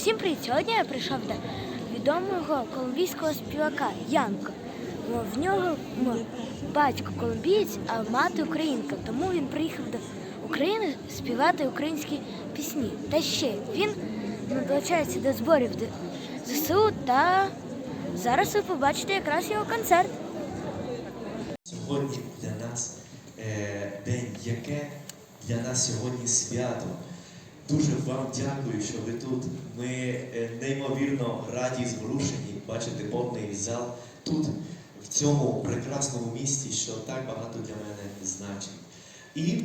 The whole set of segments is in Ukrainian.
Всім привіт! Сьогодні я прийшов до відомого колумбійського співака Янко. В нього батько колумбієць, а мати українка. Тому він приїхав до України співати українські пісні. Та ще він долучається до зборів ЗСУ та зараз ви побачите якраз його концерт. Сьогодні для нас е, день, яке для нас сьогодні свято. Дуже вам дякую, що ви тут. Ми е, неймовірно раді і зворушені бачити повний зал тут, в цьому прекрасному місті, що так багато для мене значить. І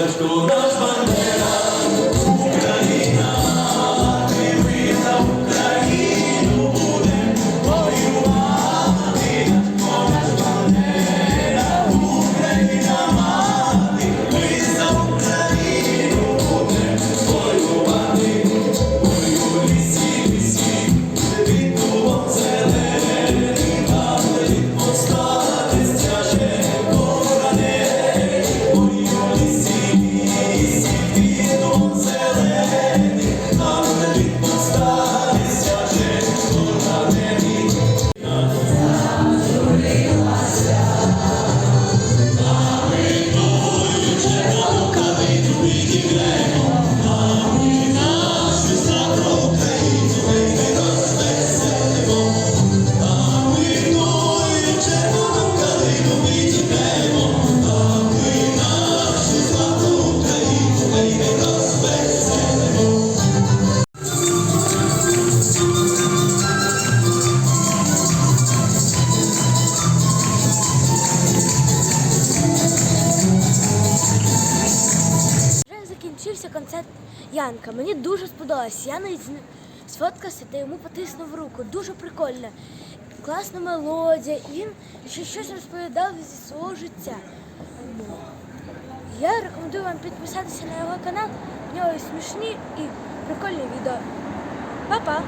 much gold dust. Вже концерт Янка. Мені дуже сподобалось. Я навіть сфоткався та йому потиснув руку. Дуже прикольно. Класна мелодія. І він ще щось розповідав зі свого життя. Я рекомендую вам підписатися на його канал. В нього смішні і прикольні відео. Па-па!